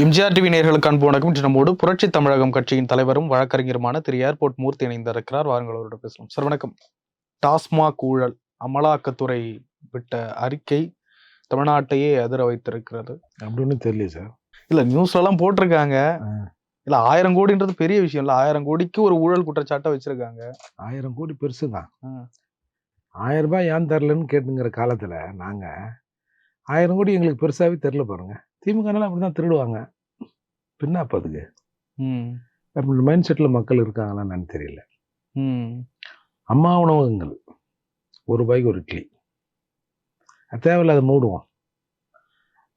MGR TV நேர்களுக்கு அன்பு வணக்கம். இன்று நம்மோடு புரட்சி தமிழகம் கட்சியின் தலைவரும் வழக்கறிஞருமான திரு. ஏர்போர்ட் மூர்த்தி இணைந்திருக்கிறார். வாருங்கள் அவரோட பேசலாம் சார் வணக்கம். டாஸ்மாக் ஊழல் அமலாக்கத்துறை விட்ட அறிக்கை தமிழ்நாட்டையே அதிர வைத்திருக்கிறது. அப்படின்னு தெரியல சார். இல்ல நியூஸ்ல எல்லாம் போட்டிருக்காங்க. இல்ல ஆயிரம் கோடின்றது பெரிய விஷயம் இல்ல. ஆயிரம் கோடிக்கு ஒரு ஊழல் குற்றச்சாட்டை வச்சிருக்காங்க. ஆயிரம் கோடி பெருசு தான். ஆயிரம் ரூபாய் ஏன் தரலன்னு கேட்டுங்கிற காலத்துல நாங்க ஆயிரம் கோடி எங்களுக்கு பெருசாவே தெரில பாருங்க. திமுகனால அப்படிதான் திருடுவாங்க. பின்ன அப்ப அதுக்கு? ம், அப்படி மைண்ட் செட்ல மக்கள் இருக்காங்களான்னு எனக்கு தெரியல. ம், அம்மா உணவகங்கள். ஒரு ரூபாய்க்கு ஒரு இட்லி. அது தேவையில்லாத மூடுவோம்.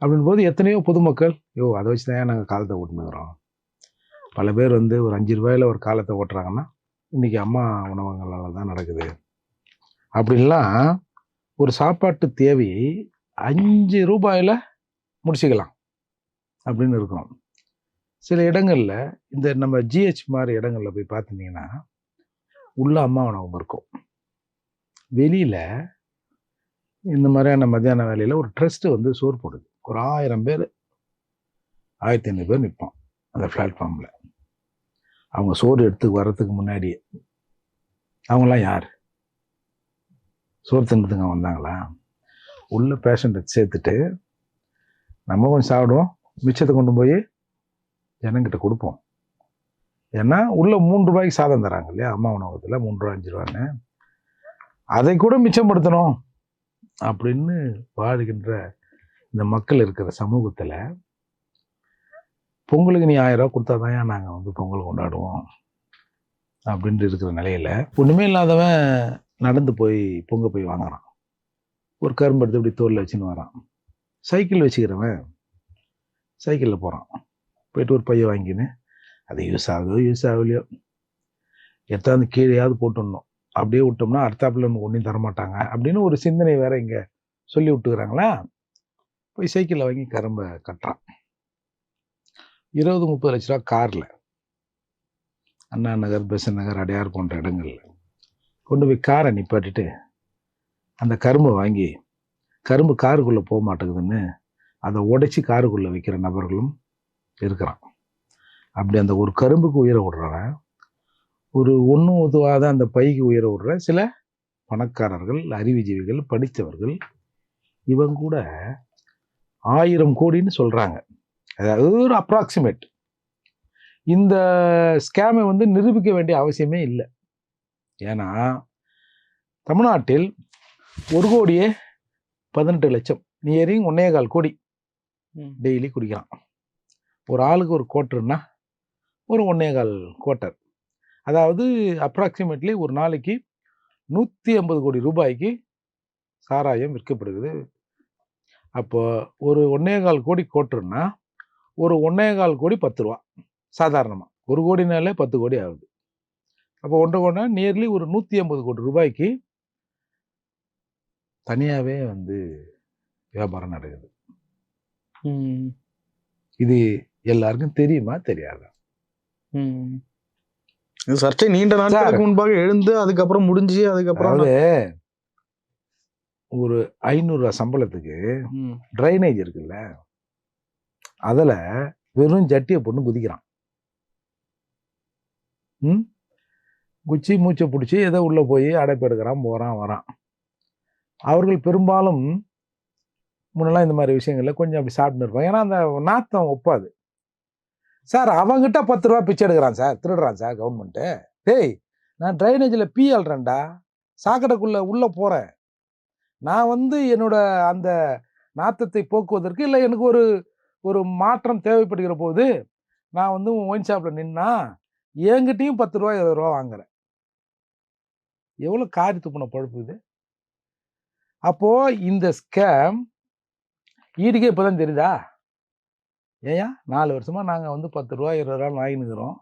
அப்படின் போது எத்தனையோ பொதுமக்கள் யோ அதை வச்சு தான் நாங்கள் காலத்தை ஓட்டுனுக்குறோம் பல பேர் வந்து ஒரு அஞ்சு ரூபாயில ஒரு காலத்தை ஓட்டுறாங்கன்னா இன்னைக்கு அம்மா உணவகங்களால தான் நடக்குது. அப்படின்லாம் ஒரு சாப்பாட்டு தேவையை அஞ்சு ரூபாயில முடிச்சுக்கலாம். அப்படின்னு இருக்கும் சில இடங்களில் இந்த நம்ம ஜிஹெச் மாதிரி இடங்களில் போய் பார்த்துட்டீங்கன்னா உள்ள அம்மா உணவகம் இருக்கும். வெளியில் இந்த மாதிரியான மத்தியான வேலையில் ஒரு ட்ரஸ்ட்டு வந்து சோறு போடுது. ஒரு ஆயிரம் பேர் ஆயிரத்தி ஐநூறு பேர் நிற்போம் அந்த பிளாட்ஃபார்மில் அவங்க சோறு எடுத்து வர்றதுக்கு முன்னாடியே. அவங்களாம் யார்? சோறு தின்றதுங்க வந்தாங்களா? உள்ள பேஷண்ட்டை சேர்த்துட்டு நம்ம கொஞ்சம் சாப்பிடுவோம். மிச்சத்தை கொண்டு போய் ஜனங்கிட்ட கொடுப்போம். ஏன்னா உள்ள மூன்று ரூபாய்க்கு சாதம் தராங்க இல்லையா? அம்மா உணவகத்தில் மூன்று ரூபா அஞ்சு ரூபான்னு அதை கூட மிச்சப்படுத்தணும் அப்படின்னு வாழ்கின்ற இந்த மக்கள் இருக்கிற சமூகத்தில் பொங்கலுக்கு நீ ஆயிரம் ரூபா கொடுத்தாதான் நாங்கள் வந்து பொங்கல் கொண்டாடுவோம்? அப்படின்ட்டு இருக்கிற நிலையில் ஒன்றுமே இல்லாதவன் நடந்து போய் பொங்க போய் வாங்குறான். ஒரு கரும்பு எடுத்து இப்படி தோலில் வச்சுன்னு வரான். சைக்கிள் வச்சுக்கிறவன் சைக்கிளில் போகிறான் போயிட்டு ஒரு பையன் வாங்கின்னு அது யூஸ் ஆகுதோ யூஸ் ஆகலையோ? எத்தாந்து கீழேயாவது போட்டுடணும். அப்படியே விட்டோம்னா அடுத்தாப்புல நமக்கு ஒன்றையும் தரமாட்டாங்க. அப்படின்னு ஒரு சிந்தனை வேற இங்கே சொல்லி விட்டுக்கிறாங்களா? போய் சைக்கிளில் வாங்கி கரும்பை கட்டுறான். இருபது முப்பது லட்ச ரூபா காரில். அண்ணா நகர் பெசன் நகர் அடையார் போன்ற இடங்கள்ல கொண்டு போய் காரை நிப்பாட்டிட்டு அந்த கரும்பை வாங்கி கரும்பு காருக்குள்ளே போக மாட்டேங்குதுன்னு அதை உடைச்சி காருக்குள்ளே வைக்கிற நபர்களும் இருக்கிறான். அப்படி அந்த ஒரு கரும்புக்கு உயிரை விடுறவன் ஒரு ஒன்றும் உதவாத அந்த பைக்கு உயிரை விடுற சில பணக்காரர்கள் அறிவுஜீவிகள் படித்தவர்கள் இவங்க கூட ஆயிரம் கோடின்னு சொல்கிறாங்க அதாவது ஒரு அப்ராக்சிமேட் இந்த ஸ்கேமை வந்து நிரூபிக்க வேண்டிய அவசியமே இல்லை. ஏன்னா தமிழ்நாட்டில் ஒரு கோடியே பதினெட்டு லட்சம். நியரிங் ஒன்னே கால் கோடி. டெய்லி குடிக்கலாம். ஒரு ஆளுக்கு ஒரு கோட்டர்னா ஒரு ஒன்னேகால் கோட்டர். அதாவது அப்ராக்சிமேட்லி ஒரு நாளைக்கு நூற்றி ஐம்பது கோடி ரூபாய்க்கு சாராயம் விற்கப்படுகிறது. அப்போ ஒரு ஒன்னேகால் கோடி கோட்டர்னா ஒரு ஒன்னேகால் கோடி பத்து ரூபா சாதாரணமாக ஒரு கோடினாலே பத்து கோடி ஆகுது. அப்போ ஒன்றரை கோடினா நியர்லி ஒரு நூற்றி ஐம்பது கோடி ரூபாய்க்கு தனியாகவே வந்து வியாபாரம் நடக்குது. இது எல்லாருக்கும் தெரியுமா? தெரியாதா? சர்ச்சை நீண்ட நாட்களுக்கு முன்பாக எழுந்து அதுக்கப்புறம் முடிஞ்சு அதுக்கப்புறம் ஒரு ஐநூறுரூவா சம்பளத்துக்கு ம், ட்ரைனேஜ் இருக்குல்ல? அதில் வெறும் ஜட்டியை போட்டு குதிக்கிறான். ம்? குச்சி மூச்சை பிடிச்சி ஏதோ உள்ளே போய் அடைப்பு எடுக்கிறான் போகிறான் வரான். அவர்கள் பெரும்பாலும் முன்னெல்லாம் இந்த மாதிரி விஷயங்களில் கொஞ்சம் அப்படி சாப்பிட்டு இருப்பாங்க ஏன்னா அந்த நாத்தம் ஒப்பாது. சார் அவங்ககிட்ட பத்து ரூபா பிச்சை எடுக்கிறான் சார். திருடுறான் சார் கவர்மெண்ட்டு டேய் நான் ட்ரைனேஜில் பி அல்றேன்டா. சாக்கடைக்குள்ளே உள்ளே போகிறேன் நான் வந்து என்னோட அந்த நாத்தத்தை போக்குவதற்கு இல்லை எனக்கு ஒரு ஒரு மாற்றம் தேவைப்படுகிற போது நான் வந்து ஒயின் ஷாப்பில் நின்னா என்கிட்டையும் பத்து ரூபா இருபது ரூபா வாங்குறேன். எவ்வளோ காரி துப்புன பழுப்பு இது? அப்போது இந்த ஸ்கேம் ஈடுக்கே இப்போதான் தெரியுதா? ஏயா நாலு வருஷமாக நாங்கள் வந்து பத்து ரூபா இருபது ரூபா வாங்கினுக்கிறோம்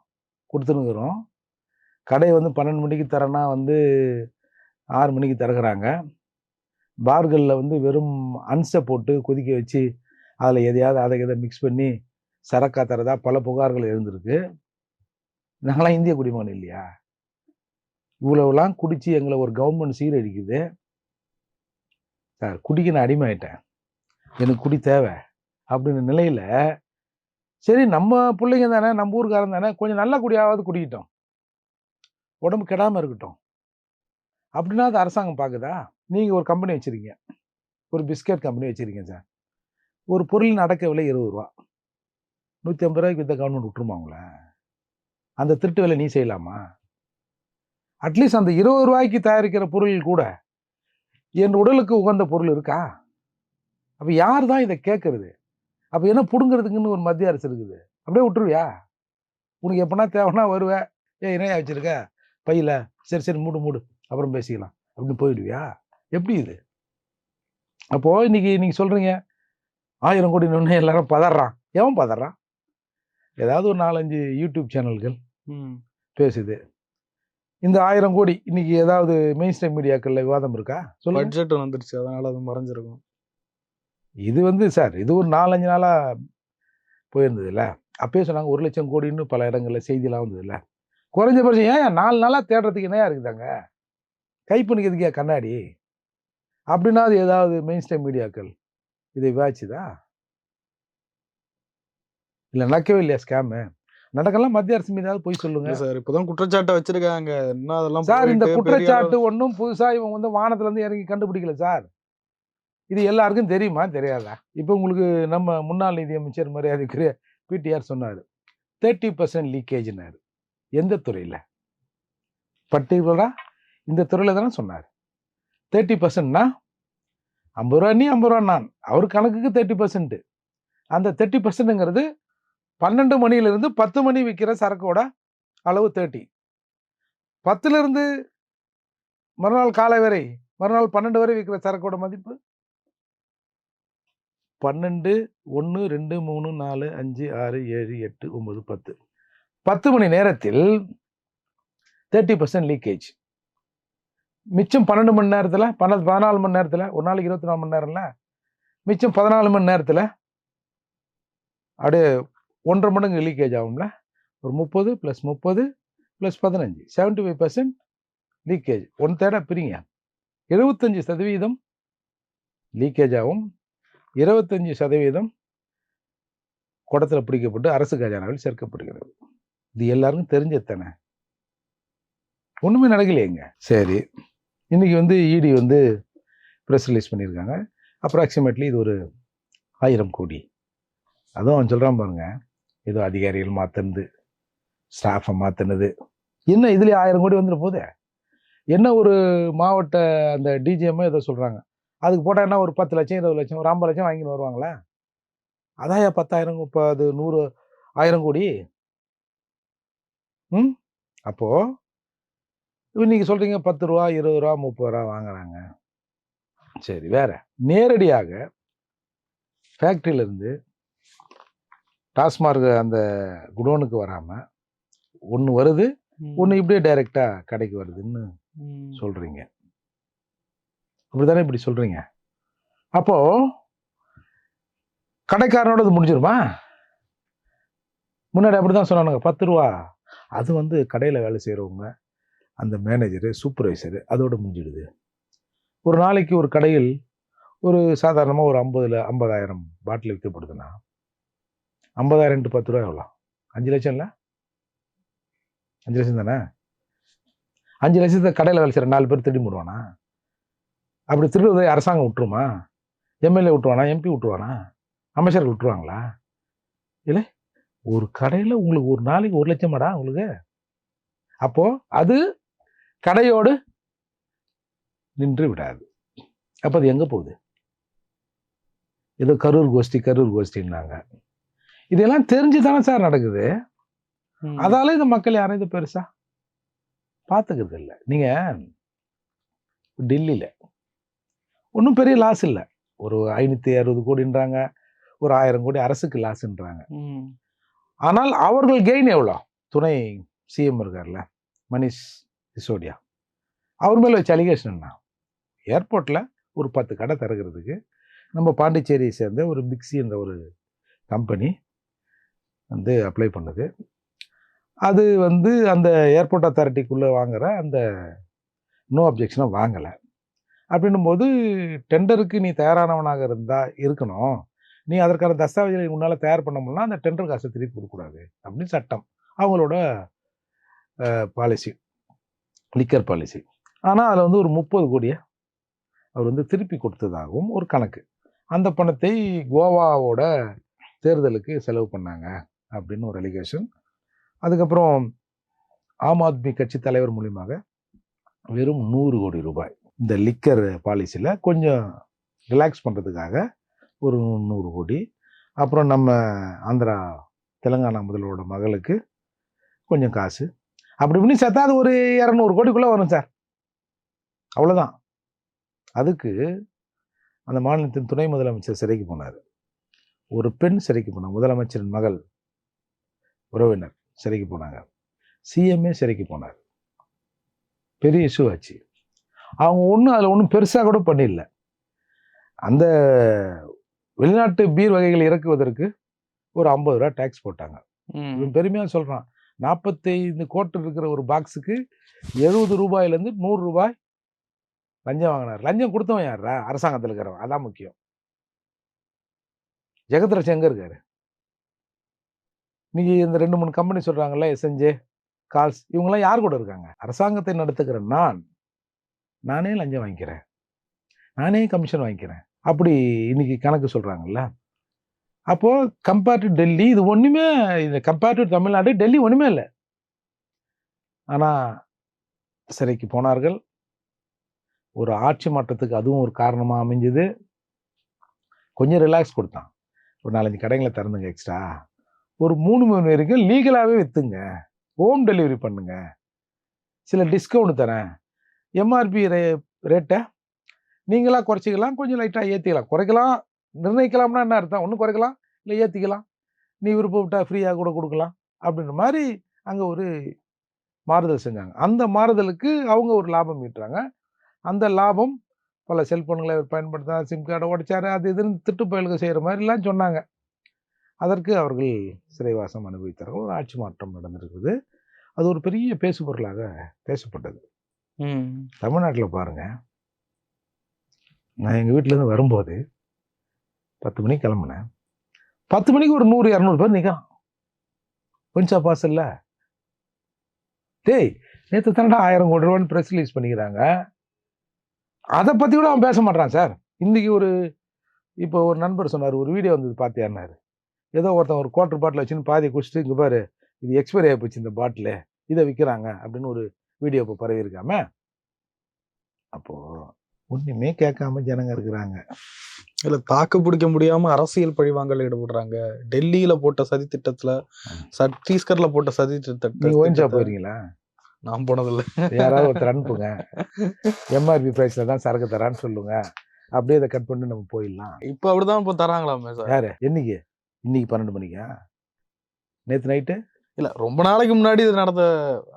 கொடுத்துனுக்குறோம் கடை வந்து பன்னெண்டு மணிக்கு தரேன்னா வந்து ஆறு மணிக்கு திறக்கிறாங்க. பார்களில் வந்து வெறும் அன்ஸை போட்டு கொதிக்க வச்சு அதில் எதையாவது அதை எதை மிக்ஸ் பண்ணி சரக்கா தரதா பல புகார்கள் எழுந்திருக்கு. நாங்களாம் இந்திய குடிமகன் இல்லையா? இவ்வளவுலாம் குடித்து எங்களை ஒரு கவர்மெண்ட் சீரடிக்குது சார் குடிக்க நான் அடிமையிட்டேன் எனக்கு குடி தேவை அப்படின்ற நிலையில் சரி நம்ம பிள்ளைங்க தானே நம்ம ஊருக்காரன் தானே கொஞ்சம் நல்ல குடியாவது குடிக்கிட்டோம். உடம்பு கெடாமல் இருக்கட்டும். அப்படின்னா அது அரசாங்கம் பார்க்குதா நீங்கள் ஒரு கம்பெனி வச்சுருக்கீங்க. ஒரு பிஸ்கட் கம்பெனி வச்சுருக்கீங்க சார். ஒரு பொருள் நடக்க விலை இருபது ரூபா. நூற்றி ஐம்பது ரூபாய்க்கு வித்த கவர்மெண்ட் விட்டுருமா உங்களை? அந்த திருட்டு வேலை நீ செய்யலாமா? அட்லீஸ்ட் அந்த இருபது ரூபாய்க்கு தயாரிக்கிற பொருள் கூட என் உடலுக்கு உகந்த பொருள் இருக்கா? அப்போ யார் தான் இதை கேட்கறது? அப்போ என்ன பிடுங்கிறதுக்குன்னு ஒரு மத்திய அரசு இருக்குது. அப்படியே விட்டுருவியா? உனக்கு எப்படின்னா தேவைன்னா வருவ. ஏ இணையா வச்சிருக்க? பையில. சரி சரி மூடு மூடு. அப்புறம் பேசிக்கலாம். அப்படின்னு போயிடுவியா? எப்படி இது? அப்போ இன்னைக்கு நீங்க சொல்றீங்க. ஆயிரம் கோடி ஒன்று எல்லாரும் பதறான். எவன் பதறான்? ஏதாவது ஒரு நாலஞ்சு யூடியூப் சேனல்கள் ம். பேசுது. இந்த ஆயிரம் கோடி இன்னைக்கு ஏதாவது மெயின் ஸ்ட்ரீம் மீடியாக்கள்ல விவாதம் இருக்கா? சொல்லுங்க. பட்ஜெட் வந்துருச்சு. அதனால அது மறைஞ்சிருக்கும். இது வந்து சார் இது ஒரு நாலஞ்சு நாளா போயிருந்ததுல்ல. அப்பயே சொன்னாங்க ஒரு லட்சம் கோடின்னு பல இடங்கள்ல செய்திலாம் வந்ததுல்ல. குறைஞ்சபட்சம் ஏன் நாலு நாளா தேடுறதுக்கு என்னையா இருக்குதாங்க கைப்பணிக்கிறதுக்கே கண்ணாடி? அப்படின்னா அது ஏதாவது மெயின் ஸ்ட்ரீம் மீடியாக்கள் இதை விவாதிச்சுதா இல்லை நடக்கவே இல்லையா ஸ்கேமு நடக்கலாம் மத்திய அரசு மீதாவது போய் சொல்லுங்க. சார் இப்பதான் குற்றச்சாட்டை வச்சிருக்காங்க. என்ன அதெல்லாம் சார் இந்த குற்றச்சாட்டு ஒன்றும் புதுசா இவன் வந்து வானத்துல இருந்து இறங்கி கண்டுபிடிக்கல சார். இது எல்லாருக்கும் தெரியுமா? தெரியாதா? இப்போ உங்களுக்கு நம்ம முன்னாள் நிதியமைச்சர் மரியாதைக்குரிய பிடிஆர் சொன்னார். தேர்ட்டி பர்சன்ட் லீக்கேஜ்னாரு எந்த துறையில்? பர்டிகுலரா இந்த துறையில் தானே சொன்னார். தேர்ட்டி பர்சன்ட்னா ஐம்பது ரூபா நீ ஐம்பது ரூபா நான். அவர் கணக்குக்கு தேர்ட்டி பர்சன்ட்டு அந்த தேர்ட்டி பர்சன்ட்டுங்கிறது பன்னெண்டு மணியிலிருந்து பத்து மணி விற்கிற சரக்கோட அளவு தேர்ட்டி பத்துலேருந்து மறுநாள் காலை வரை மறுநாள் பன்னெண்டு வரை விற்கிற சரக்கோட மதிப்பு பன்னெண்டு ஒன்று ரெண்டு மூணு நாலு அஞ்சு ஆறு ஏழு எட்டு ஒம்பது பத்து. பத்து மணி நேரத்தில் தேர்ட்டி பர்சன்ட் லீக்கேஜ் மிச்சம் பன்னெண்டு மணி நேரத்தில் பன்னெண்டு பதினாலு மணி நேரத்தில் ஒரு நாளைக்கு இருபத்தி நாலு மணி நேரம்ல மிச்சம் பதினாலு மணி நேரத்தில் அப்படியே ஒன்றரை மடங்கு லீக்கேஜ் ஆகும்ல. ஒரு முப்பது ப்ளஸ் முப்பது ப்ளஸ் பதினஞ்சு. Seventy five percent leakage one தேர்டாக பிரிங்க. எழுபத்தஞ்சு சதவீதம் லீக்கேஜ் ஆகும். இருபத்தஞ்சு சதவீதம் குடத்தில் பிடிக்கப்பட்டு அரசு கஜானாவில் சேர்க்கப்படுகிறது. இது எல்லாருக்கும் தெரிஞ்சது தானே ஒன்றுமே நடக்கலையேங்க. சரி. இன்னைக்கு வந்து இடி வந்து ப்ரெஸ் ரிலீஸ் பண்ணியிருக்காங்க. அப்ராக்சிமேட்லி இது ஒரு ஆயிரம் கோடி. அதுவும் அவன் சொல்கிறான் பாருங்க. ஏதோ அதிகாரிகள் மாற்றினது ஸ்டாஃபை மாற்றினது என்ன இதுலேயே ஆயிரம் கோடி வந்துட போதே? என்ன ஒரு மாவட்ட அந்த டிஜிஎம்மோ ஏதோ சொல்கிறாங்க அதுக்கு போட்டால் என்ன ஒரு பத்து லட்சம் இருபது லட்சம் ஒரு ஐம்பது லட்சம் வாங்கின்னு வருவாங்களா? அதான் ஏன் பத்தாயிரம் முப்பது நூறு ஆயிரம் கோடி? ம்? அப்போது நீங்கள் சொல்கிறீங்க பத்து ரூபா இருபது ரூபா முப்பது ரூபா வாங்குறாங்க. சரி வேற. நேரடியாக ஃபேக்ட்ரியிலேருந்து டாஸ்மார்க் அந்த குடோனுக்கு வராமல் ஒன்று வருது. ஒன்று இப்படியே டைரெக்டாக கடைக்கு வருதுன்னு. சொல்கிறீங்க அப்படிதானே இப்படி சொல்கிறீங்க அப்போது கடைக்காரனோட இது முடிஞ்சிருமா? முன்னாடி அப்படி தான் சொன்னானுங்க பத்து ரூபா. அது வந்து கடையில் வேலை செய்கிறவங்க அந்த மேனேஜரு சூப்பர்வைசரு அதோடு முடிஞ்சிடுது. ஒரு நாளைக்கு ஒரு கடையில் ஒரு சாதாரணமாக ஒரு ஐம்பதுல ஐம்பதாயிரம் பாட்டில் விற்கப்படுதுன்னா ஐம்பதாயிரம் டு பத்து ரூபா எவ்வளோ? அஞ்சு லட்சம் இல்லை? அஞ்சு லட்சம் தானே? அஞ்சு லட்சத்தை கடையில் வேலை செய்கிற நாலு பேர் திருடி முடுவானா? அப்படி திருடுவதை அரசாங்கம் விட்டுருமா? எம்எல்ஏ விட்டுருவானா? எம்பி விட்டுருவானா? அமைச்சர்கள் விட்டுருவாங்களா? இல்லை ஒரு கடையில் உங்களுக்கு ஒரு நாளைக்கு ஒரு லட்சமாடா உங்களுக்கு? அப்போ அது கடையோடு நின்று விடாது. அப்போ அது எங்கே போகுது? ஏதோ கரூர் கோஷ்டி கரூர் கோஷ்டின்னாங்க. இதெல்லாம் தெரிஞ்சு தானே சார் நடக்குது. அதால இந்த மக்கள் யாரும் இதை பெருசா பார்த்துக்கிறது இல்லை நீங்க டெல்லியில ஒன்றும் பெரிய லாஸ் இல்லை. ஒரு ஐநூற்றி அறுபது கோடின்றாங்க ஒரு ஆயிரம் கோடி அரசுக்கு லாஸ்ன்றாங்க. ஆனால் அவர்கள் கெயின் எவ்வளோ? துணை சிஎம் இருக்கார்ல மணிஷ் சிசோடியா. அவர் மேலே வச்ச அலிகேஷன் என்ன? ஏர்போர்ட்டில் ஒரு பத்து கடை திறக்கிறதுக்கு நம்ம பாண்டிச்சேரியை சேர்ந்த ஒரு பிக்ஸி என்ற ஒரு கம்பெனி வந்து அப்ளை பண்ணுது. அது வந்து அந்த ஏர்போர்ட் அத்தாரிட்டிக்குள்ளே வாங்குற அந்த நோ அப்ஜெக்ஷனை வாங்கலை. அப்படின்னும் போது டெண்டருக்கு நீ தயாரானவனாக இருந்தால் இருக்கணும். நீ அதற்கான தஸ்தாவேஜை உன்னால் தயார் பண்ண முடியல அந்த டெண்டர் காசை திருப்பி கொடுக்கக்கூடாது. அப்படின்னு சட்டம். அவங்களோட பாலிசி லிக்கர் பாலிசி ஆனால் அதில் வந்து ஒரு முப்பது கோடியை அவர் வந்து திருப்பி கொடுத்ததாகவும் ஒரு கணக்கு. அந்த பணத்தை கோவாவோட தேர்தலுக்கு செலவு பண்ணாங்க அப்படின்னு ஒரு அலிகேஷன் அதுக்கப்புறம் ஆம் ஆத்மி கட்சி தலைவர் மூலியமாக வெறும் நூறு கோடி ரூபாய். இந்த லிக்கர் பாலிசியில் கொஞ்சம் ரிலாக்ஸ் பண்ணுறதுக்காக ஒரு நூறு கோடி. அப்புறம் நம்ம ஆந்திரா தெலுங்கானா முதல்வரோட மகளுக்கு கொஞ்சம் காசு. அப்படி இப்படின்னு சேர்த்தா அது ஒரு இரநூறு கோடிக்குள்ளே வரும் சார். அவ்வளோதான் அதுக்கு அந்த மாநிலத்தின் துணை முதலமைச்சர் சிறைக்கு போனார். ஒரு பெண் சிறைக்கு போனார் முதலமைச்சரின் மகள் உறவினர் சிறைக்கு போனாங்க. சிஎம்ஏ சிறைக்கு போனார். பெரிய இஷ்யூ ஆச்சு. அவங்க ஒன்றும் அதில் ஒன்றும் பெருசாக கூட பண்ணிடல அந்த வெளிநாட்டு பீர் வகைகள் இறக்குவதற்கு ஒரு ஐம்பது ரூபா டேக்ஸ் போட்டாங்க. பெருமையாக சொல்கிறான் நாற்பத்தைந்து கோட்டு இருக்கிற ஒரு பாக்ஸுக்கு எழுபது ரூபாயிலேருந்து நூறு ரூபாய் லஞ்சம் வாங்கினார். லஞ்சம் கொடுத்தவன் யாரா அரசாங்கத்தில் இருக்கிறவன். அதான் முக்கியம். ஜெகத்ரட்சம் எங்கே இருக்காரு. இன்னைக்கு இந்த ரெண்டு மூணு கம்பெனி சொல்கிறாங்கல்ல எஸ்என்ஜே கால்ஸ் இவங்கெல்லாம் யார் கூட இருக்காங்க? அரசாங்கத்தை நடத்துகிற நான். நானே லஞ்சம் வாங்கிக்கிறேன். நானே கமிஷன் வாங்கிக்கிறேன். அப்படி இன்னைக்கு கணக்கு சொல்கிறாங்கல்ல அப்போது கம்பேர் டு டெல்லி இது ஒன்றுமே இது கம்பேர் டு தமிழ்நாடு டெல்லி ஒன்றுமே இல்லை. ஆனால் சிறைக்கு போனார்கள். ஒரு ஆட்சி மாற்றத்துக்கு அதுவும் ஒரு காரணமாக அமைஞ்சது. கொஞ்சம் ரிலாக்ஸ் கொடுத்தான். ஒரு நாலஞ்சு கடைகளை திறந்துங்க எக்ஸ்ட்ரா ஒரு மூணு மணி வரைக்கும் லீகலாகவே விற்றுங்க ஹோம் டெலிவரி பண்ணுங்க. சில டிஸ்கவுண்ட் தரேன். எம்ஆர்பி ரே ரேட்டை நீங்களாக குறைச்சிக்கலாம் கொஞ்சம் லைட்டாக ஏற்றிக்கலாம் குறைக்கலாம் நிர்ணயிக்கலாம்னா என்ன அர்த்தம்? ஒன்றும் குறைக்கலாம் இல்லை ஏற்றிக்கலாம் நீ விருப்பப்பட்டா ஃப்ரீயாக கூட கொடுக்கலாம் அப்படின்ற மாதிரி அங்கே ஒரு மாறுதல் செஞ்சாங்க. அந்த மாறுதலுக்கு அவங்க ஒரு லாபம் ஈட்டுறாங்க. அந்த லாபம் பல செல்ஃபோன்களை அவர் பயன்படுத்தா சிம் கார்டை உடைச்சாரு அது இதுன்னு திட்டு பயலுக்கு செய்கிற மாதிரிலாம் சொன்னாங்க. அதற்கு அவர்கள் சிறைவாசம் அனுபவித்தார்கள். ஒரு ஆட்சி மாற்றம் நடந்திருக்குது அது ஒரு பெரிய பேசு பொருளாக பேசப்பட்டது. தமிழ்நாட்டில் பாருங்க. நான் எங்கள் வீட்டிலேருந்து வரும்போது பத்து மணிக்கு கிளம்புனேன். பத்து மணிக்கு ஒரு நூறு இரநூறு பேர் நிற்கிறான் கொஞ்சா பாஸ் இல்லை. டேய் நேற்று தானடா ஆயிரம் கோடி ரூபான்னு ப்ரெஸ் ரிலீஸ் பண்ணிக்கிறாங்க. அதை பற்றி கூட அவன் பேச மாட்டான் சார். இன்றைக்கி ஒரு இப்போ ஒரு நண்பர் சொன்னார் ஒரு வீடியோ வந்தது பார்த்தியான்னாரு ஏதோ ஒருத்தன் ஒரு குவார்டர் பாட்டில் வச்சுன்னு பாதி குடிச்சிட்டு இங்கே பாரு இது எக்ஸ்பைரி ஆகி போச்சு இந்த பாட்டில் இதை விற்கிறாங்க அப்படின்னு ஒரு வீடியோ இப்போ பரவி இருக்காம அப்போ ஒண்ணுமே கேட்காம ஜனங்க இருக்கிறாங்க. இல்ல தாக்கு பிடிக்க முடியாம அரசியல் பழிவாங்கல் ஈடுபடுறாங்க. டெல்லியில போட்ட சதி திட்டத்துல சத்தீஸ்கர்ல போட்ட சதி நீங்க ஒயின் ஷாப் திட்டத்தை போயிருங்களா நான் போனதில்ல. யாராவது ஒருத்தர் அனுப்புங்க. எம்ஆர்பி பிரைஸ்ல தான் சரக்கு தரான்னு சொல்லுங்க. அப்படியே இதை கட் பண்ணி நம்ம போயிடலாம். இப்ப அப்படிதான் இப்ப தராங்களாமே சார். யாரு? என்னைக்கு? இன்னைக்கு பன்னெண்டு மணிக்கா? நேத்து நைட்டு இல்ல ரொம்ப நாளைக்கு முன்னாடி இது நடந்த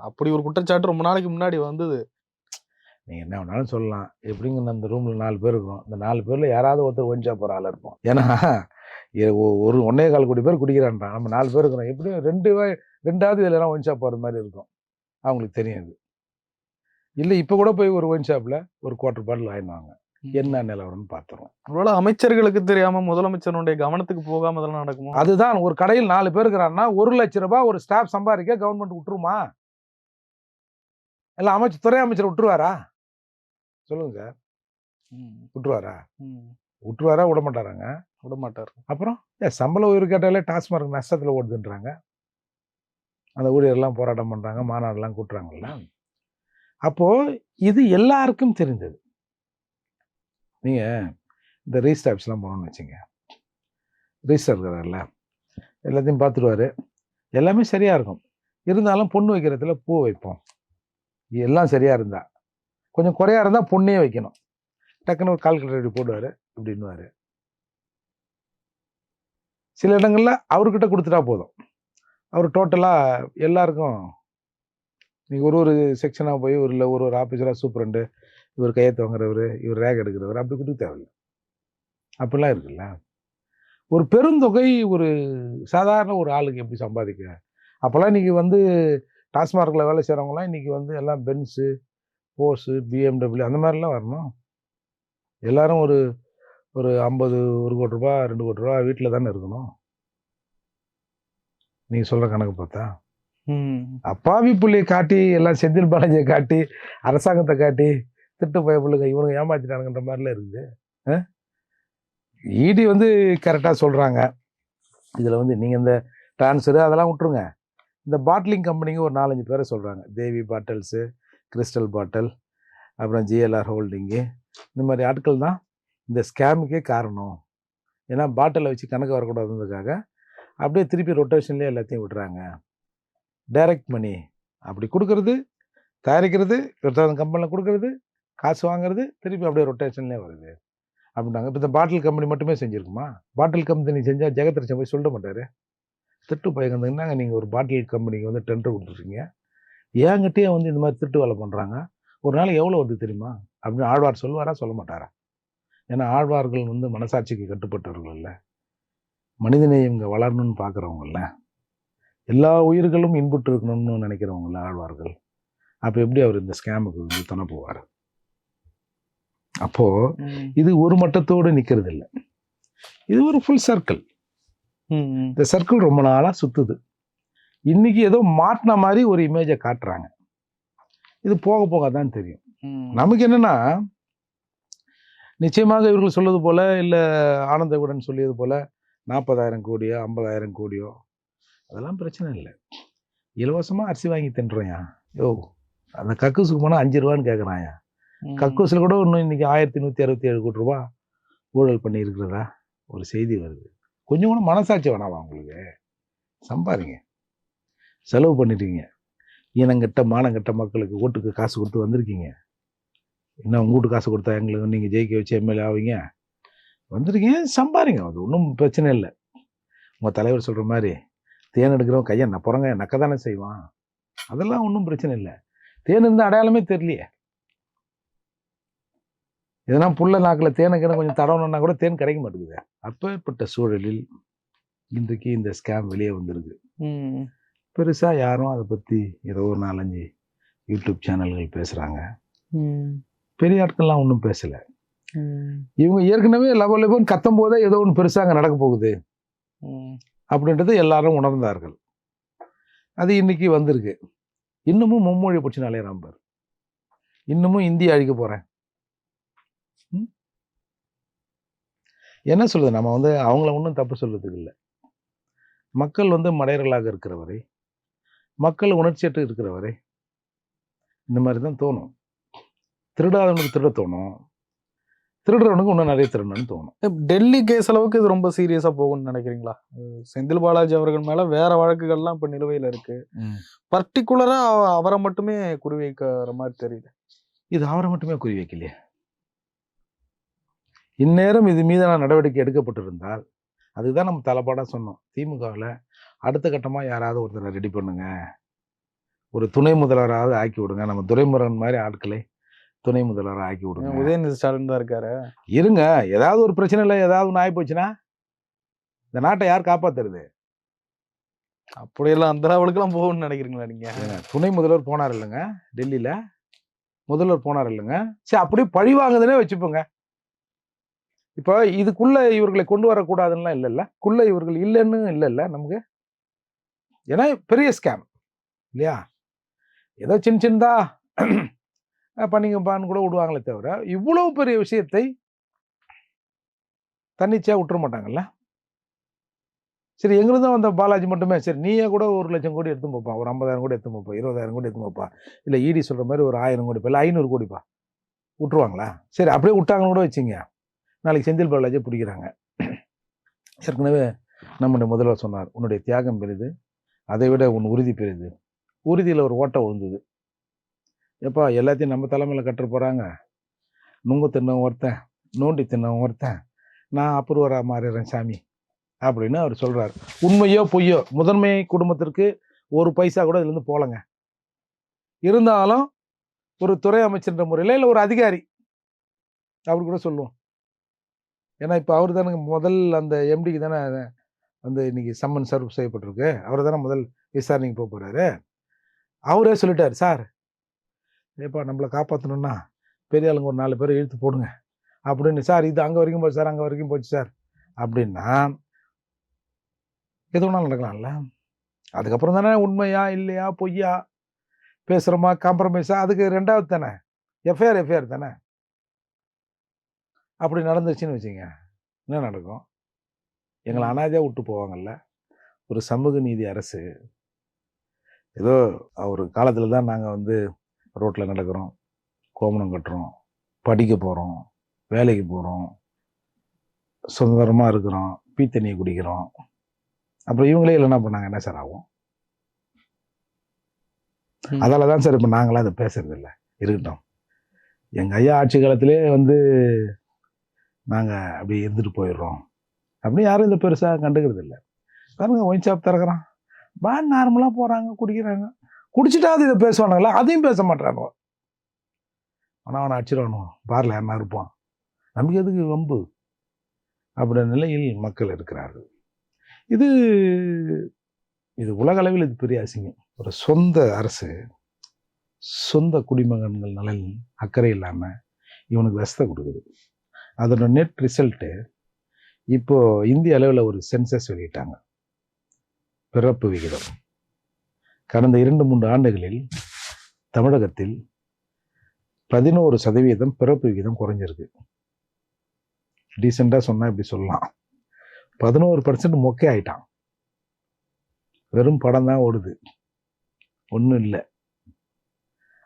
அப்படி ஒரு குற்றச்சாட்டு ரொம்ப நாளைக்கு முன்னாடி வந்தது. நீ என்ன வேணாலும் சொல்லலாம். எப்படிங்க அந்த ரூம்ல நாலு பேர் இருக்கும்? இந்த நாலு பேர்ல யாராவது ஒருத்தர் ஒஞ்சா ஷாப் போற ஆள் இருப்போம். ஏன்னா ஒரு ஒன்னே கால் கோடி பேர் குடிக்கிறான்றான் நம்ம நாலு பேர் இருக்கிறோம். எப்படியும் ரெண்டு ரெண்டாவது இதுல ஒயின் ஷாப் போற மாதிரி இருக்கும்? அவங்களுக்கு தெரியாது. இல்லை இப்போ கூட போய் ஒரு ஒயின் ஷாப்பில் ஒரு குவார்டர் பாட்டில் வாங்கினாங்க என்ன நிலவரம்னு பார்த்துருவோம் ஒருவேளை அமைச்சர்களுக்கு தெரியாம முதலமைச்சருடைய கவனத்துக்கு போகாம இதெல்லாம் நடக்குமா? அதுதான் ஒரு கடையில் நாலு பேர் இருக்கிறான்னா ஒரு லட்ச ரூபாய் ஒரு ஸ்டாஃப் சம்பாதிக்க கவர்மெண்ட் விட்டுருமா? இல்ல அமைச்சர் துறை அமைச்சர் விட்டுருவாரா? சொல்லுங்க சார். விட்டுருவாரா. விட்டுருவாரா? விட மாட்டாராங்க விட மாட்டாரு அப்புறம் சம்பள உயர்வு கேட்டாலே டாஸ்மார்க் நஷ்டத்தில் ஓடுதுன்றாங்க. அந்த ஊழியர்லாம் போராட்டம் பண்ணுறாங்க மாநாடுலாம் கூட்டுறாங்கல்ல. அப்போ இது எல்லாருக்கும் தெரிந்தது நீங்கள் இந்த ரீஸ்டாப்ஸ்லாம் போனோம்னு வச்சுங்க. ரெஜிஸ்டர் இருக்கிறார்ல எல்லாத்தையும் பார்த்துருவாரு. எல்லாமே சரியாக இருக்கும். இருந்தாலும் பொண்ணு வைக்கிறதுல பூ வைப்போம். எல்லாம் சரியாக இருந்தால் கொஞ்சம் குறையாக இருந்தால் பொண்ணே வைக்கணும். டக்குன்னு ஒரு கால்குலேட்டர் இப்படி போடுவார் இப்படின்வார் சில இடங்களில் அவர்கிட்ட கொடுத்துட்டா போதும். அவர் டோட்டலாக எல்லாருக்கும் நீங்கள் ஒரு ஒரு செக்ஷனாக போய் ஒரு இல்லை ஒரு ஒரு ஆஃபீஸராக சூப்பரண்டு இவர் கையெழுத்து வாங்குறவர் இவர் ரேக் எடுக்கிறவர் அப்படி கொடுக்க தேவையில்லை. அப்படிலாம் இருக்குல்ல. ஒரு பெருந்தொகை ஒரு சாதாரண ஒரு ஆளுக்கு எப்படி சம்பாதிக்க? அப்போல்லாம் இன்னைக்கு வந்து டாஸ்மார்க்கில் வேலை செய்கிறவங்களாம் இன்னைக்கு வந்து எல்லாம் பென்ஸு போர்ஸு பிஎம்டபிள்யூ அந்த மாதிரிலாம் வரணும். எல்லாரும் ஒரு ஒரு ஐம்பது ஒரு கோடி ரூபா ரெண்டு கோடி ரூபா வீட்டில் தானே இருக்கணும். நீங்கள் சொல்கிற கணக்கு பார்த்தா. ம். அப்பாவி புள்ளியை காட்டி எல்லாம் செந்தில் பாலாஜியை காட்டி அரசாங்கத்தை காட்டி திட்டு பயப்புள்ளுங்க இவனுங்க ஏமாத்திட்டானுங்கன்ற மாதிரிலாம் இருக்குது. இடி வந்து கரெக்டாக சொல்கிறாங்க இதில் வந்து நீங்கள் இந்த ட்ரான்ஸ்ஃபரு அதெல்லாம் விட்ருங்க இந்த பாட்டிலிங் கம்பெனிங்க ஒரு நாலஞ்சு பேரை சொல்கிறாங்க தேவி பாட்டில்ஸு கிறிஸ்டல் பாட்டில் அப்புறம் ஜிஎல்ஆர் ஹோல்டிங்கு இந்த மாதிரி ஆட்கள் தான் இந்த ஸ்கேமுக்கே காரணம். ஏன்னா பாட்டிலை வச்சு கணக்கு வரக்கூடாதுன்றதுக்காக அப்படியே திருப்பி ரொட்டேஷன்லேயே எல்லாத்தையும் விடுறாங்க. டைரக்ட் மணி அப்படி கொடுக்கறது தயாரிக்கிறது கம்பெனியில் கொடுக்கறது காசு வாங்குறது திருப்பி அப்படியே ரொட்டேஷன்லேயே வருது. அப்படின்னாங்க இப்போ இந்த பாட்டில் கம்பெனி மட்டுமே செஞ்சுருக்குமா? பாட்டில் கம்பெனி செஞ்சால் ஜெகத்ரட்சன் போய் சொல்ல மாட்டார். திட்டு பயங்கந்தாங்க நீங்கள் ஒரு பாட்டில் கம்பெனிக்கு வந்து டெண்டர் கொடுத்துருக்கீங்க? ஏங்கிட்டே வந்து இந்த மாதிரி திருட்டு வேலை பண்ணுறாங்க ஒரு நாள் எவ்வளோ வருது தெரியுமா? அப்படின்னு ஆழ்வார் சொல்லுவாரா? சொல்ல மாட்டாரா? ஏன்னா ஆழ்வார்கள் வந்து மனசாட்சிக்கு கட்டுப்பட்டவர்கள் இல்லை மனிதநேயம் இங்கே வளரணும்னு பார்க்குறவங்கள எல்லா உயிர்களும் இன்புற்று இருக்கணும்னு நினைக்கிறவங்கள ஆழ்வார்கள். அப்போ எப்படி அவர் இந்த ஸ்கேமுக்கு வந்து துணை போவார்? அப்போ. இது ஒரு மட்டத்தோடு நிற்கிறது இல்லை இது ஒரு ஃபுல் சர்க்கிள். இந்த சர்க்கிள் ரொம்ப நாளாக சுத்துது இன்னைக்கு ஏதோ மாட்டின மாதிரி ஒரு இமேஜை காட்டுறாங்க இது போக போக தான் தெரியும். நமக்கு என்னன்னா நிச்சயமாக இவர்கள் சொல்வது போல இல்லை ஆனந்த விகடன் சொல்லியது போல நாற்பதாயிரம் கோடியோ ஐம்பதாயிரம் கோடியோ அதெல்லாம் பிரச்சனை இல்லை இலவசமாக அரிசி வாங்கி தின்றுறேன்யா யோ அந்த கக்கூசுக்கு போனால் அஞ்சு ரூபான்னு கேட்குறான்யா ம். கக்கூசில் கூட இன்னும் இன்னைக்கு ஆயிரத்தி நூற்றி அறுபத்தி ஏழு கோடி ரூபா ஊழல் பண்ணியிருக்கிறதா ஒரு செய்தி வருது. கொஞ்சம் கூட மனசாட்சி வேணாமா உங்களுக்கு? சம்பாதிங்க செலவு பண்ணிட்டீங்க. ஈனங்கட்ட மானங்கட்ட மக்களுக்கு ஓட்டுக்கு காசு கொடுத்து வந்திருக்கீங்க. என்ன உங்கள் வீட்டு காசு கொடுத்தா எங்களுக்கு நீங்கள் ஜெயிக்க வச்சு எம்எல்ஏ ஆவீங்க? வந்திருக்கீங்க சம்பாதிங்க அது ஒன்றும் பிரச்சனை இல்லை. உங்கள் தலைவர் சொல்கிற மாதிரி தேன் எடுக்கிறவன் கையை நப்புறங்க நக்க தானே செய்வான். அதெல்லாம் ஒன்றும் பிரச்சனை இல்லை. தேன் இருந்தால் அடையாளமே தெரியலையே. எதனா புள்ள நாக்கில் தேனை கிணறு கொஞ்சம் தடவணும்னா கூட தேன் கிடைக்க மாட்டேங்குது. அப்பேற்பட்ட சூழலில் இன்றைக்கு இந்த ஸ்கேம் வெளியே வந்திருக்கு. பெருசாக யாரும் அதை பற்றி ஏதோ ஒரு நாலஞ்சு யூடியூப் சேனல்கள் பேசுகிறாங்க. பெரிய ஆட்கள்லாம் ஒன்றும் பேசலை. இவங்க ஏற்கனவே லெவல் லெவன் கத்தும் போதே ஏதோ ஒன்று பெருசாக அங்கே நடக்க போகுது. அப்படின்றது எல்லாரும் உணர்ந்தார்கள். அது இன்னைக்கு வந்திருக்கு. இன்னமும் மும்மொழி பிரச்சனை அலையிறாம்பார் இன்னமும் இந்தி அழிக்க போகிறேன் என்ன சொல்லுது நம்ம வந்து அவங்கள ஒன்றும் தப்பு சொல்றதுக்கு இல்லை. மக்கள் வந்து மடையர்களாக இருக்கிற வரை மக்கள் உணர்ச்சியற்று இருக்கிற வரை இந்த மாதிரி தான் தோணும். திருடாதவனுக்கு திருட தோணும். திருடுறவனுக்கு இன்னும் நிறைய திருடணும்னு தோணும். டெல்லி கேஸ் அளவுக்கு இது ரொம்ப சீரியஸா போகும்னு நினைக்கிறீங்களா? செந்தில் பாலாஜி அவர்கள் மேல வேற வழக்குகள்லாம் இப்ப நிலுவையில இருக்கு. பர்டிகுலரா அவரை மட்டுமே குறிவைக்கிற மாதிரி தெரியுது. இது அவரை மட்டுமே குறி வைக்கலையே இந்நேரம் இது மீதான நடவடிக்கை எடுக்கப்பட்டிருந்தால் அதுதான் நம்ம தலைப்பாடாக சொன்னோம். திமுகவில் அடுத்த கட்டமாக யாராவது ஒருத்தரை ரெடி பண்ணுங்க. ஒரு துணை முதல்வராவது ஆக்கி விடுங்க. நம்ம துரைமுருகன் மாதிரி ஆட்களை துணை முதல்வராக ஆக்கி விடுங்க. உதயநிதி ஸ்டாலின் தான் இருக்காரு? இருங்க. ஏதாவது ஒரு பிரச்சனை இல்லை ஏதாவது ஒன்று ஆகி போச்சுன்னா இந்த நாட்டை யார் காப்பாத்துறது? அப்படியெல்லாம் அந்த லெவலுக்குலாம் போகும்னு நினைக்கிறீங்களா நீங்க? ஏங்க, துணை முதல்வர் போனார் இல்லைங்க டெல்லியில. முதல்வர் போனார் இல்லைங்க. சரி அப்படியே பழி வாங்குதுன்னே வச்சுப்போங்க. இப்போ இதுக்குள்ள இவர்களை கொண்டு வரக்கூடாதுன்னுலாம் இல்லைல்ல. குள்ள இவர்கள் இல்லைன்னு இல்லைல்ல நமக்கு. ஏன்னா பெரிய ஸ்கேம் இல்லையா? ஏதோ சின்ன சின்னதா பண்ணிங்கப்பான்னு கூட விடுவாங்களே தவிர இவ்வளவு பெரிய விஷயத்தை தன்னிச்சையாக விட்டுற மாட்டாங்கல்ல? சரி எங்கிருந்து வந்த பாலாஜி மட்டுமே சரி நீயே கூட ஒரு லட்சம் கோடி எடுத்து போப்பா. ஒரு ஐம்பதாயிரம் கோடி எடுத்து போப்பா. இருபதாயிரம் கோடி எடுத்து போப்பா. இல்லை இடி சொல்கிற மாதிரி ஒரு ஆயிரம் கோடி இல்லை ஐநூறு கோடிப்பா. விட்டுருவாங்களா? சரி அப்படியே விட்டாங்கன்னு கூட வச்சுங்க நாளைக்கு செந்தில் பாலாஜியை பிடிக்கிறாங்க. ஏற்கனவே நம்முடைய முதல்வர் சொன்னார் உன்னுடைய தியாகம் பெரிது அதை விட உன் உறுதி பெரிது. உறுதியில் ஒரு ஓட்டை விழுந்தது எப்பா எல்லாத்தையும் நம்ம தலைமையில் கட்டுற போகிறாங்க நுங்கு தின்னவன் ஒருத்தன் நோண்டி தின்னவன் ஒருத்தன் நான் அப்புறவராக மாறிடுறேன் சாமி அப்படின்னு அவர் சொல்கிறார் உண்மையோ பொய்யோ முதன்மை குடும்பத்திற்கு ஒரு பைசா கூட இதுலேருந்து போகலங்க இருந்தாலும் ஒரு துறை அமைச்சர்ன்ற முறையில் இல்லை ஒரு அதிகாரி அப்படி கூட சொல்லுவோம். ஏன்னா இப்போ அவர் தானே முதல் அந்த எம்டிக்கு தானே வந்து இன்னைக்கு சம்மன் சர்வ் செய்யப்பட்டிருக்கு. அவர் தானே முதல் விசாரணைக்கு போக போகிறாரு அவரே சொல்லிட்டார் சார் ஏப்பா நம்மளை காப்பாற்றணும்னா பெரிய ஆளுங்க ஒரு நாலு பேர் இழுத்து போடுங்க. அப்படின்னு சார் இது அங்கே வரைக்கும் போச்சு சார் அங்கே வரைக்கும் போச்சு சார். அப்படின்னா எது வேணாலும் நடக்கலாம்ல. அதுக்கப்புறம் தானே உண்மையா இல்லையா பொய்யா பேசுகிறோமா காம்ப்ரமைஸா அதுக்கு ரெண்டாவது தானே எஃப்ஐஆர் எஃப்ஐஆர் தானே. அப்படி நடந்துச்சுன்னு வச்சுங்க என்ன நடக்கும்? எங்களை அனாதையாக விட்டு போவாங்கல்ல ஒரு சமூக நீதி அரசு. ஏதோ ஒரு காலத்தில் தான் நாங்கள் வந்து ரோட்டில் நடக்கிறோம் கோமணம் கட்டுறோம் படிக்க போகிறோம் வேலைக்கு போகிறோம் சுதந்திரமாக இருக்கிறோம் பீ தண்ணியை குடிக்கிறோம். அப்புறம் இவங்களே இல்லைன்னா பண்ணாங்க என்ன சார் ஆகும். அதால தான் சார் இப்போ நாங்களாம் அதை பேசுறது இல்லை இருக்கட்டும். எங்கள் ஐயா ஆட்சி காலத்திலே வந்து நாங்கள் அப்படி இருந்துட்டு போயிடுறோம். அப்படின்னு யாரும் இதை பெருசாக கண்டுக்கிறது இல்லை. பாருங்க ஒயின் ஷாப் திறக்கிறான். பா நார்மலாக போகிறாங்க குடிக்கிறாங்க. குடிச்சிட்டாவது இதை பேசுவானுங்களா அதையும் பேச மாட்டானுவோ ஆனால் அவனை அடிச்சிடணும் பாரில் யாருனா இருப்பான். நமக்கு எதுக்கு வம்பு? அப்படின்ற நிலையில் மக்கள் இருக்கிறார்கள். இது இது உலகளவில் இது பெரிய அசிங்கம். ஒரு சொந்த அரசு சொந்த குடிமகன்கள் நலன் அக்கறை இல்லாமல் இவனுக்கு வசத்தை கொடுக்குது. அதோட நெட் ரிசல்ட்டு இப்போ இந்திய அளவில் ஒரு சென்சஸ் வெளியிட்டாங்க. பிறப்பு விகிதம். கடந்த இரண்டு மூன்று ஆண்டுகளில் தமிழகத்தில் பதினோரு சதவீதம் பிறப்பு விகிதம் குறைஞ்சிருக்கு. டீசெண்டாக சொன்னால் இப்படி சொல்லலாம். பதினோரு பர்சன்ட் மொக்கே ஆயிட்டான். வெறும் படம் தான் ஓடுது. ஒன்றும் இல்லை.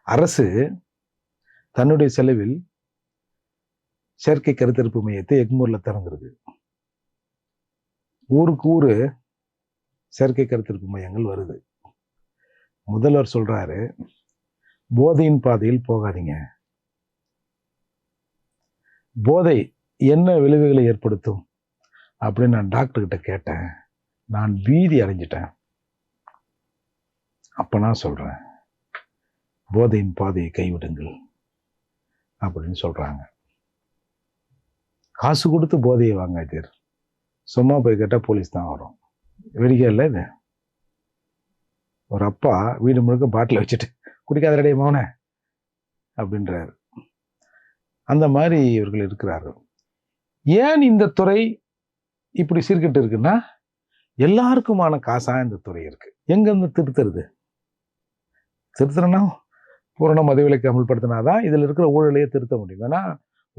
அரசு தன்னுடைய செலவில் செயற்கை கருத்தரிப்பு மையத்தை எக்மூரில் திறந்துருக்கு. ஊருக்கு ஊர் செயற்கை கருத்தரிப்பு மையங்கள் வருது. முதல்வர் சொல்கிறாரு போதையின் பாதையில் போகாதீங்க. போதை என்ன விளைவுகளை ஏற்படுத்தும்? அப்படின்னு நான் டாக்டர்கிட்ட கேட்டேன். நான் பீதி அடைஞ்சிட்டேன். அப்போ நான் சொல்கிறேன் போதையின் பாதையை கைவிடுங்கள் அப்படின்னு சொல்கிறாங்க காசு கொடுத்து போதையை வாங்காதீர். சும்மா போய் கேட்டால் போலீஸ் தான் வரும். வேடிக்கை இல்லை இது. ஒரு அப்பா வீடு முழுக்க பாட்டில் வச்சுட்டு குடிக்காதடே மௌன அப்படின்றாரு. அந்த மாதிரி இவர்கள் இருக்கிறார்கள். ஏன் இந்த துறை இப்படி சீர்கிட்டு இருக்குன்னா எல்லாருக்குமான காசாக இந்த துறை இருக்குது எங்கேருந்து திருத்துறது? திருத்துறனா பூரண மதுவிலக்கு அமல்படுத்தினாதான் இதில் இருக்கிற ஊழலையே திருத்த முடியும். ஏன்னா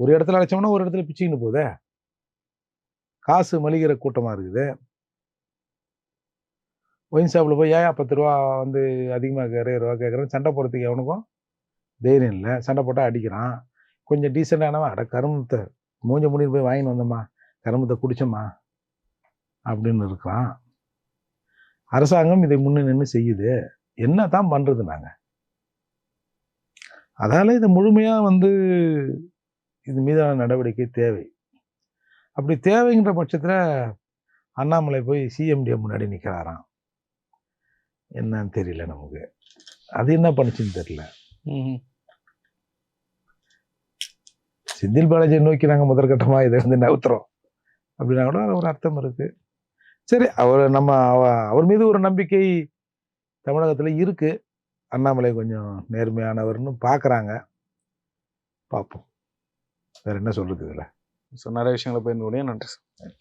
ஒரு இடத்துல அழைச்சோம்னா ஒரு இடத்துல பிச்சுக்கின்னு போதே காசு மலிகிற கூட்டமாக இருக்குது. ஒயின் ஷாப்பில் போய் ஏன் பத்து ரூபா வந்து அதிகமாக இருபது ரூபா கேட்குறேன் சண்டை போடுறதுக்கு எவனுக்கும் தைரியம் இல்லை. சண்டை போட்டால் அடிக்கிறான். கொஞ்சம் டீசெண்டானவன் அட கருமத்தை மூஞ்ச முடின்னு போய் வாங்கின்னு வந்தோம்மா கருமத்தை குடிச்சோம்மா அப்படின்னு இருக்கிறான். அரசாங்கம் இதை முன்ன நின்று செய்யுது. என்ன தான் பண்ணுறது நாங்கள் அதால் இதை முழுமையாக வந்து இது மீதான நடவடிக்கை தேவை. அப்படி தேவைங்கிற பட்சத்தில் அண்ணாமலை போய் சிஎம்டிஏ முன்னாடி நிற்கிறாராம் என்னன்னு தெரியல நமக்கு. அது என்ன பண்ணுச்சுன்னு தெரியல. செந்தில் பாலாஜியை நோக்கி நாங்கள் முதற்கட்டமாக இதை வந்து நவுத்துறோம் அப்படின்னா கூட ஒரு அர்த்தம் இருக்கு. சரி அவர் நம்ம அவ- அவர் மீது ஒரு நம்பிக்கை தமிழகத்தில் இருக்கு. அண்ணாமலை கொஞ்சம் நேர்மையானவர்னு பார்க்குறாங்க பார்ப்போம் வேற என்ன சொல்றது இதில்? ஸோ நிறைய விஷயங்களை பகிர்ந்து நன்றி சார்.